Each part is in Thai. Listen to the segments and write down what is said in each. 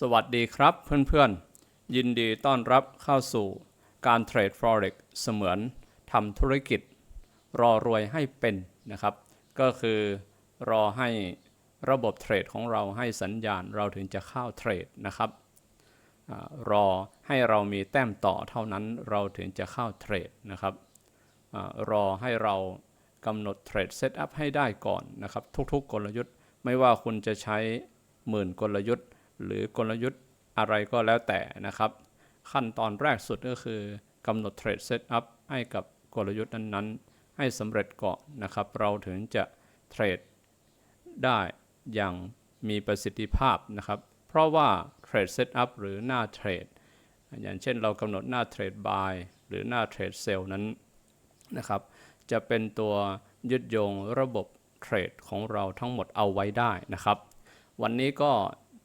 สวัสดีครับเพื่อนๆ ยินดีต้อนรับเข้าสู่การเทรด Forex เสมือนทำธุรกิจ รอรวยให้เป็นนะครับ ก็คือรอให้ระบบเทรดของเราให้สัญญาณเราถึงจะเข้าเทรดนะครับอรอให้เรามีแต้มต่อเท่านั้นเราถึงจะเข้าเทรดนะครับอรอให้เรากำหนดเทรดเซตอัพให้ได้ก่อนนะครับ ทุกๆกลยุทธ์ ไม่ว่าคุณจะใช้หมื่นกลยุทธ์ หรือกลยุทธ์อะไรก็แล้วแต่นะครับ ขั้นตอนแรกสุดก็คือกำหนดเทรดเซตอัพให้กับกลยุทธ์นั้นๆ ให้สำเร็จก่อนนะครับ เราถึงจะเทรดได้อย่างมีประสิทธิภาพนะครับ เพราะว่าเทรดเซตอัพหรือหน้าเทรดอย่างเช่นเรากำหนดหน้าเทรดบายหรือหน้าเทรดเซลนั้นนะครับ จะเป็นตัวยึดโยงระบบเทรดของเราทั้งหมดเอาไว้ได้นะครับ วันนี้ก็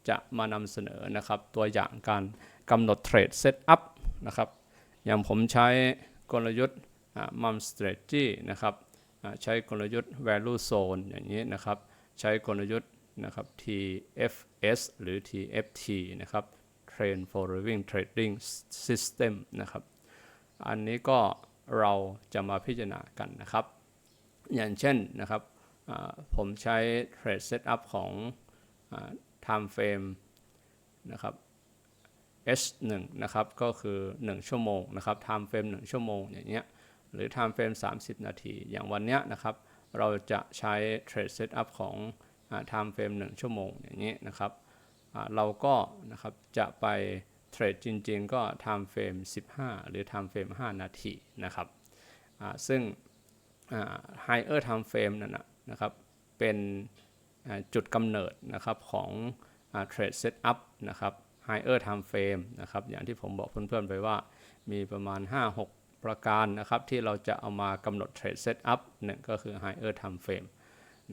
จะมานำเสนอนะครับตัวอย่างการกำหนดเทรดเซตอัพนะครับอย่างผมใช้กลยุทธ์มัมสเตรจี้นะครับใช้กลยุทธ์ value zone อย่างนี้นะครับ ใช้กลยุทธ์นะครับ TFS หรือ TFT นะครับ Trend Following Trading System นะครับ อันนี้ก็เราจะมาพิจารณากันนะครับ อย่างเช่นนะครับผมใช้ Trade Setup ของ Time Frame นะครับ H1 นะครับก็คือ 1 ชั่วโมงนะครับ Time Frame 1 ชั่วโมงอย่างเงี้ยหรือ Time Frame 30 นาที อย่างวันเนี้ยนะครับ เราจะใช้ Trade Setup ของอ Time Frame 1 ชั่วโมงอย่างนี้ยนะครับเราก็นะครับจะไปเทรดจริง ๆ ก็ Time Frame 15 หรือ Time Frame 5 นาทีนะครับซึ่ง Higher Time Frame นั่นนะครับเป็น จุดกำเนิดนะครับของอ่า Trade Setup นะครับ Higher Time Frame นะครับอย่างที่ผมบอกเพื่อนๆไปว่ามีประมาณ 5-6 ประการนะครับที่เราจะเอามากำหนด Trade Setup หนึ่งก็คือ Higher Time Frame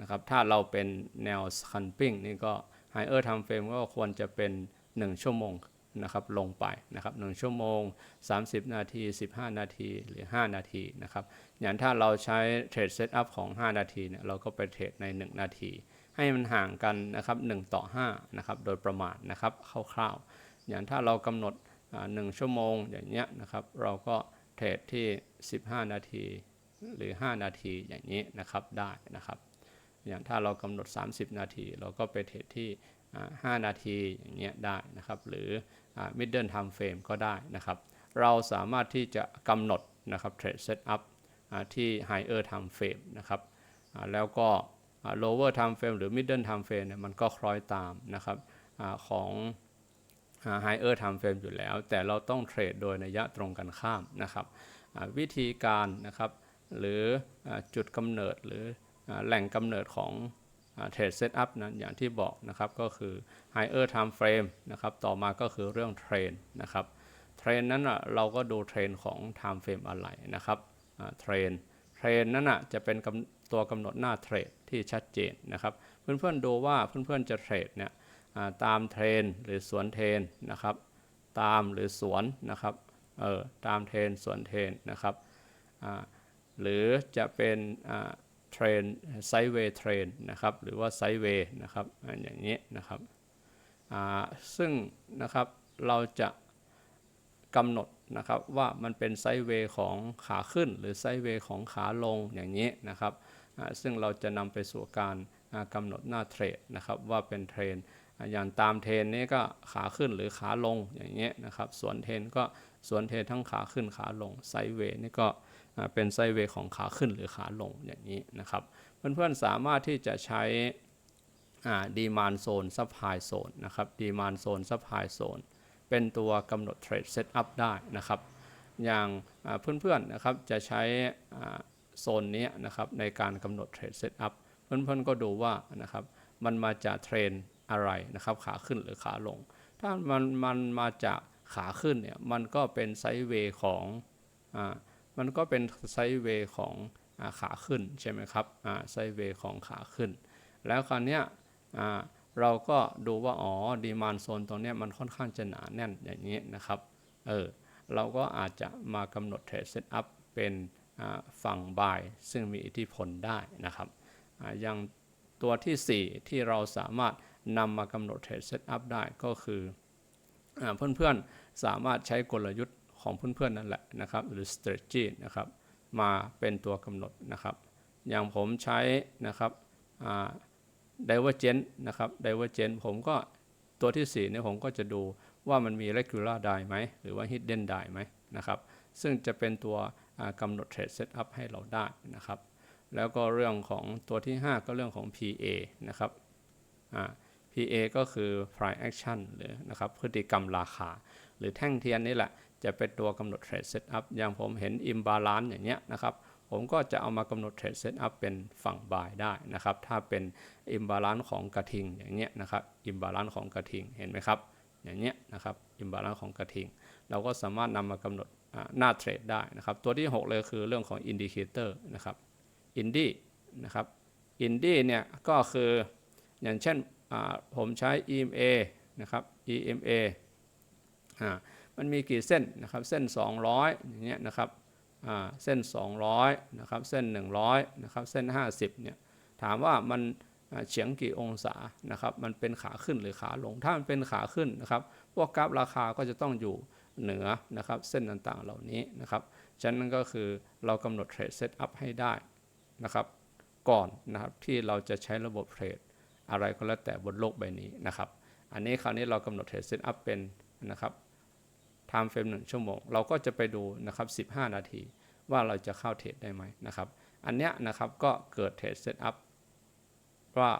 นะครับถ้าเราเป็นแนว Scalping นี่ก็ Higher Time Frame ก็ควรจะเป็น 1 ชั่วโมงนะครับลงไปนะครับ1ชั่วโมง 30 นาที 15 นาทีหรือ 5 นาทีนะครับอย่างถ้าเราใช้ Trade Setup ของ 5 นาทีเนี่ยเราก็ไปเทรดใน 1 นาที ให้มันห่างกันนะครับ1ต่อ5นะครับโดยประมาณนะครับคร่าวๆ อย่างถ้าเรากำหนดอ่า1ชั่วโมงอย่างเงี้ยนะครับเราก็เทรดที่ 15 นาทีหรือ 5 นาทีอย่างนี้นะครับได้นะครับอย่างถ้าเรากำหนด 30 นาที เราก็ไปเทรดที่อ่า5นาทีอย่างเงี้ยได้นะครับหรือ middle time frame ก็ได้นะครับเราสามารถที่จะกำหนดนะครับ trade setup อ่าที่ higher time frame นะครับแล้วก็ lower time frame หรือ middle time frame เนี่ยมันก็คล้อยตามนะครับอของ higher time frame อยู่แล้ว แต่เราต้องเทรดโดยนัยยะตรงกันข้ามนะครับวิธีการนะครับหรืออจุดกำเนิดหรืออแหล่งกำเนิดของเทรดเซตอัพนั้นอย่างที่บอกนะครับก็คือ higher time frame นะครับต่อมาก็คือเรื่องเทรนนะครับเทรนนั้นอะเราก็ดูเทรนของ time frame อะไรนะครับเทรนเทรนนั้นอะจะเป็นกำ ตัวกำหนดหน้าเทรดที่ชัดเจนนะครับ เพื่อนๆดูว่าเพื่อนๆจะเทรดเนี่ยตามเทรนหรือสวนเทรนนะครับ ตามหรือสวนนะครับเออตามเทรนสวนเทรนนะครับหรือจะเป็นเทรนไซเวย์เทรนนะครับหรือว่าไซเวย์นะครับอ่าอย่างนี้นะครับซึ่งนะครับเราจะ กำหนดนะครับว่ามันเป็นไซด์เวย์ของขาขึ้น หรือไซด์เวย์ของขาลงอย่างนี้นะครับซึ่งเราจะนำไปสู่การกำหนดหน้าเทรดนะครับว่าเป็นเทรนอย่างตามเทรนนี้ก็ขาขึ้นหรือขาลงอย่างนี้นะครับส่วนเทรนก็ส่วนเทรนทั้งขาขึ้นขาลงไซด์เวย์นี่ก็เป็นไซด์เวย์ของขาขึ้นหรือขาลงอย่างนี้นะครับเพื่อนๆสามารถที่จะใช้ดีมานโซนซัพพลายโซนนะครับดีมานโซนซัพพลายโซน เป็นตัวกำหนดเทรดเซตอัพได้นะครับ อย่างเพื่อนๆนะครับจะใช้โซนนี้นะครับในการกำหนดเทรดเซตอัพเพื่อนๆก็ดูว่านะครับมันมาจากเทรนอะไรนะครับขาขึ้นหรือขาลง ถ้ามันมันมาจากขาขึ้นเนี่ยมันก็เป็นไซด์เวย์ของอ่ามันก็เป็นไซด์เวย์ของอาขาขึ้นใช่ไหมครับอ่าไซด์เวย์ของขาขึ้น แล้วคราวเนี้ยอ่า เราก็ดูว่าอ๋อดีมานโซนตรงนี้มันค่อนข้างจะหนาแน่นอย่างนี้นะครับเออเราก็อาจจะมากำหนดเทรดเซตอัพเป็นฝั่งบายซึ่งมีอิทธิพลได้นะครับออย่างตัวทีสี่ 4 ที่เราสามารถนำมากำหนดเทรดเซตอัพได้ก็คืออเพื่อนๆสามารถใช้กลยุทธ์ของเพื่อนๆนั่นแหละนะครับหรือ strategy นะครับมาเป็นตัวกำหนดนะครับ อย่างผมใช้นะครับ divergent นะครับ divergent ผมก็ตัวที่4เนี่ยผมก็จะดูว่ามันมี regular die ไหมหรือว่า hidden die ไหมนะครับ ซึ่งจะเป็นตัวกำหนด trade setup ให้เราได้นะครับ แล้วก็เรื่องของตัวที่ 5 ก็เรื่องของ PA นะครับ PA ก็คือ price action หรือนะครับพฤติกรรมราคา หรือแท่งเทียนนี่แหละ จะเป็นตัวกำหนด trade setup อย่างผมเห็น imbalance อย่างเงี้ยนะครับ ผมก็จะเอามากำหนด trade setup เป็นฝั่ง buy ได้นะครับ ถ้าเป็น imbalance ของกระทิงอย่างเงี้ยนะครับ imbalance ของกระทิงเห็นไหมครับอย่างเงี้ยนะครับ imbalance ของกระทิง เราก็สามารถนำมากำหนดหน้าเทรดได้นะครับ ตัวที่ 6 เลยคือเรื่องของ indicator นะครับอินดี้นะครับอินดี้เนี่ยก็คืออย่างเช่นผมใช้ EMA นะครับ EMA อ่ามันมีกี่เส้นนะครับเส้น 200อย่างเงี้ยนะครับ เส้น 200นะครับเส้น 100นะครับเส้น 50เนี่ยถามว่ามันเฉียงกี่องศานะครับมันเป็นขาขึ้นหรือขาลง ถ้ามันเป็นขาขึ้นนะครับพวกกราฟราคาก็จะต้องอยู่เหนือนะครับเส้นต่างๆเหล่านี้นะครับฉะนั้นก็คือเรากำหนดเทรดเซตอัพให้ได้นะครับก่อนนะครับที่เราจะใช้ระบบเทรดอะไรก็แล้วแต่บนโลกใบนี้นะครับอันนี้คราวนี้เรากำหนดเทรดเซตอัพเป็นนะครับ time frame 1ชั่วโมง เราก็จะไปดูนะครับ15 นาที ว่าเราจะเข้าเทรดได้ไหมนะครับ อันเนี้ยนะครับก็เกิดเทรดเซตอัพว่า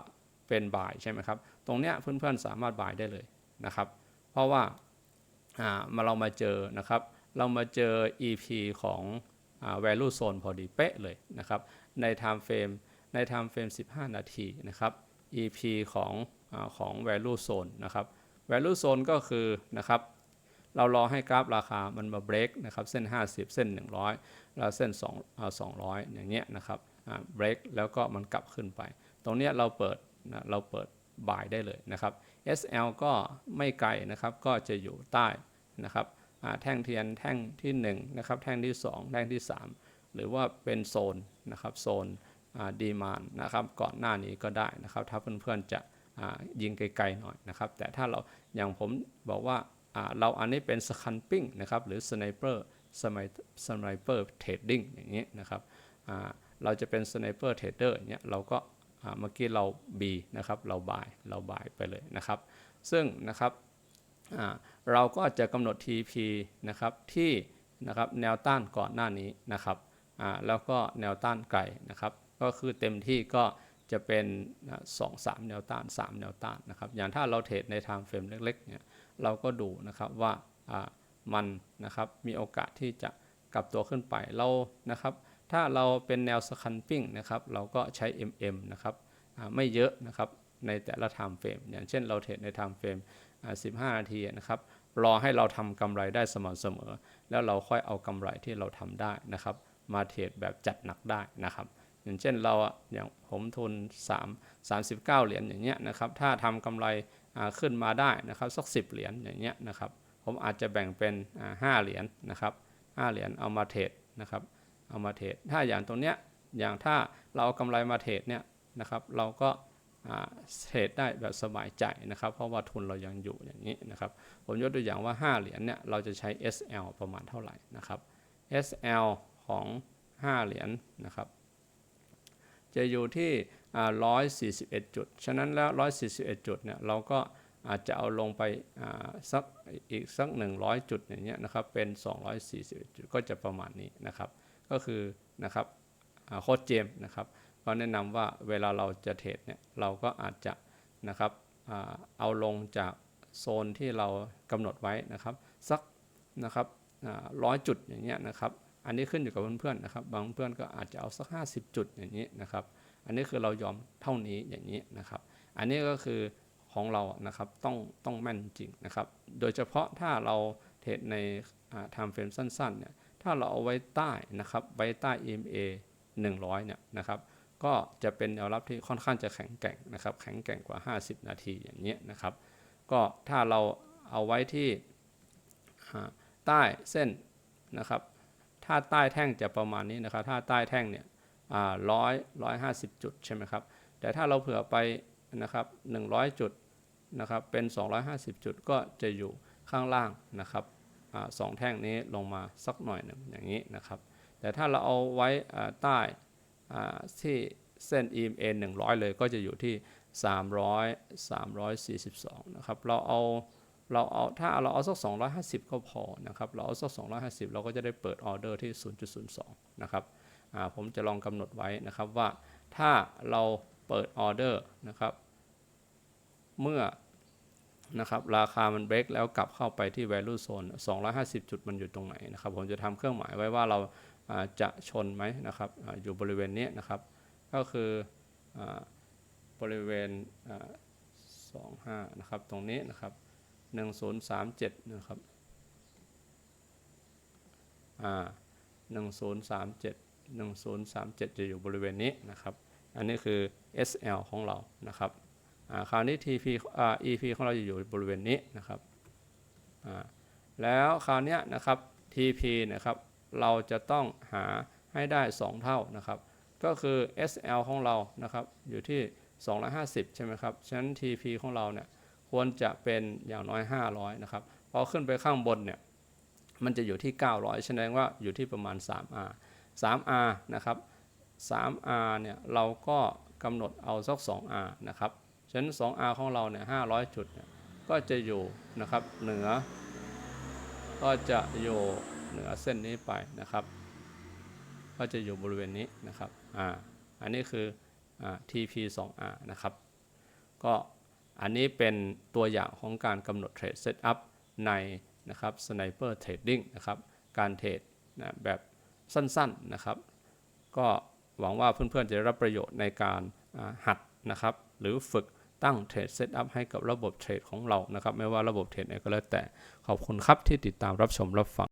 เป็นบ่ายใช่ไหมครับ ตรงเนี้ยเพื่อนๆสามารถบ่ายได้เลยนะครับ เพราะว่าอ่ามาเรามาเจอนะครับ เรามาเจอ EP ของอ่า value zone พอดีเป๊ะเลยนะครับ ใน time frame ใน time frame 15 นาทีนะครับ EP ของอาของ value zone นะครับ value zone ก็คือนะครับ เรารอให้กราฟราคามันมา break นะครับเส้น 50 เส้น 100 แล้วเส้น2อ่า200 อย่างเงี้ยนะครับอ่า break แล้วก็มันกลับขึ้นไป ตรงเนี้ยเราเปิดนะเราเปิด buy ได้เลยนะครับ SL ก็ไม่ไกลนะครับก็จะอยู่ใต้นะครับแท่งเทียนแท่งที่1นะครับแท่งที่ 2 แท่งที่ 3 หรือว่าเป็นโซนนะครับโซนดีมานนะครับก่อนหน้านี้ก็ได้นะครับ ถ้าเพื่อนๆจะยิงไกลๆหน่อยนะครับ แต่ถ้าเราอย่างผมบอกว่า เราอันนี้เป็นสคันปิ้งนะครับหรือสไนเปอร์สไนสไนเปอร์เทรดดิ้งอย่างนี้นะครับเราจะเป็นสไนเปอร์เทรดเดอร์เนี่ยเราก็เมื่อกี้เรา B นะครับเราบายเราบายไปเลยนะครับ ซึ่งนะครับเราก็จะกำหนด TP นะครับที่นะครับแนวต้านก่อนหน้านี้นะครับแล้วก็แนวต้านไกลนะครับ ก็คือเต็มที่ก็ จะเป็นสองสามแนวต้าน 3 แนวต้านนะครับ อย่างถ้าเราเทรดใน time frame เล็กๆเนี่ยเราก็ดูนะครับว่ามันนะครับมีโอกาสที่จะกลับตัวขึ้นไปเรานะครับ ถ้าเราเป็นแนวสคันปิ้งนะครับ เราก็ใช้ MM นะครับไม่เยอะนะครับในแต่ละ time frame อย่างเช่นเราเทรดใน time frame อ่า15 นาทีนะครับ รอให้เราทำกำไรได้สม่ำเสมอ แล้วเราค่อยเอากำไรที่เราทำได้นะครับ มาเทรดแบบจัดหนักได้นะครับ อย่างเช่นเราอะอย่างผมทุน 3 39 เหรียญอย่างเงี้ยนะครับถ้าทำกำไรขึ้นมาได้นะครับสัก 10 เหรียญอย่างเงี้ยนะครับผมอาจจะแบ่งเป็นอ่า5เหรียญนะครับ5เหรียญเอามาเทรดนะครับเอามาเทรดถ้าอย่างตรงเนี้ยอย่างถ้าเราเอากำไรมาเทรดเนี่ยนะครับเราก็เทรดได้แบบสบายใจนะครับ เพราะว่าทุนเรายังอยู่อย่างนี้นะครับ ผมยกตัวอย่างว่า 5 เหรียญเนี่ยเราจะใช้ SL ประมาณเท่าไหร่นะครับ SL ของ 5 เหรียญนะครับ จะอยู่ที่ 141 จุด ฉะนั้นแล้ว 141 จุดเนี่ยเราก็อาจจะเอาลงไปอ่าสักอีกสัก 100 จุดอย่างเงี้ยนะครับเป็น 241 จุดก็จะประมาณนี้นะครับ ก็คือนะครับโค้ชเจมนะครับก็แนะนำว่าเวลาเราจะเทรดเนี่ยเราก็อาจจะนะครับอ่าเอาลงจากโซนที่เรากำหนดไว้นะครับสักนะครับร้อยจุดอย่างเงี้ยนะครับ อันนี้ขึ้นอยู่กับเพื่อนๆนะครับ บางเพื่อนก็อาจจะเอาสัก 50 จุดอย่างนี้นะครับ อันนี้คือเรายอมเท่านี้อย่างนี้นะครับ อันนี้ก็คือของเรานะครับต้องต้องแม่นจริงนะครับ โดยเฉพาะถ้าเราเทรดในอ่า time frame สั้นๆเนี่ย ถ้าเราเอาไว้ใต้นะครับ ไว้ใต้ EMA 100 เนี่ยนะครับ ก็จะเป็นแนวรับที่ค่อนข้างจะแข็งแกร่งนะครับ แข็งแกร่งกว่า 50 นาทีอย่างเงี้นะครับ ก็ถ้าเราเอาไว้ที่ใต้เส้นนะครับ ถ้าใต้แท่งจะประมาณนี้นะครับ ถ้าใต้แท่งเนี่ยร้อยร้อยห้าสิบจุดใช่ไหมครับ แต่ถ้าเราเผื่อไปนะครับ100จุดนะครับ เป็น 250 จุดก็จะอยู่ข้างล่างนะครับอสองแท่งนี้ลงมาสักหน่อยหนึ่งอย่างนี้นะครับ แต่ถ้าเราเอาไว้ใต้ที่เส้น EMA 100 เลยก็จะอยู่ที่ 300 342 นะครับ เราเอา เราเอาถ้าเราเอาสัก 250 ก็พอนะครับ เราเอาสัก 250 เราก็จะได้เปิดออเดอร์ที่ 0.02 นะครับผมจะลองกำหนดไว้นะครับว่าถ้าเราเปิดออเดอร์นะครับ เมื่อนะครับราคามันเบรกแล้วกลับเข้าไปที่ value zone 250 จุดมันอยู่ตรงไหนนะครับ ผมจะทำเครื่องหมายไว้ว่าเราจะชนไหมนะครับออยู่บริเวณนี้นะครับ ก็คืออบริเวณอ่า25 นะครับตรงนี้นะครับ 1037นย์สามเจ็ดนะครับ อ่า1037 1037จะอยู่บริเวณนี้นะครับ อันนี้คือ SL ของเรานะครับ อ่า คราวนี้ TP อ่า EP ของเราจะอยู่บริเวณนี้นะครับ อ่า แล้วคราวนี้นะครับ TP นะครับ เราจะต้องหาให้ได้ 2 เท่านะครับ ก็คือ SL ของเรานะครับ อยู่ที่ 250 ใช่ไหมครับ ฉะนั้น TP ของเราเนี่ย ควรจะเป็นอย่างน้อย 500 นะครับพอขึ้นไปข้างบนเนี่ยมันจะอยู่ที่ 900แสดงว่าอยู่ที่ประมาณ 3R 3R นะครับ 3R เนี่ยเราก็กำหนดเอาสัก 2R นะครับฉะนั้น 2R ของเราเนี่ย500 จุดเนี่ยก็จะอยู่นะครับเหนือ ก็จะอยู่เหนือเส้นนี้ไปนะครับ ก็จะอยู่บริเวณนี้นะครับอ่าอันนี้คืออ่า TP 2R นะครับ ก็ อันนี้เป็นตัวอย่างของการกำหนดเทรดเซตอัพในนะครับ Sniper Trading นะครับการเทรดนะแบบสั้นๆนะครับ ก็หวังว่าเพื่อนๆจะได้รับประโยชน์ในการหัดนะครับ หรือฝึกตั้งเทรดเซตอัพให้กับระบบเทรดของเรานะครับ ไม่ว่าระบบเทรดไหนก็แล้วแต่ขอบคุณครับที่ติดตามรับชมรับฟัง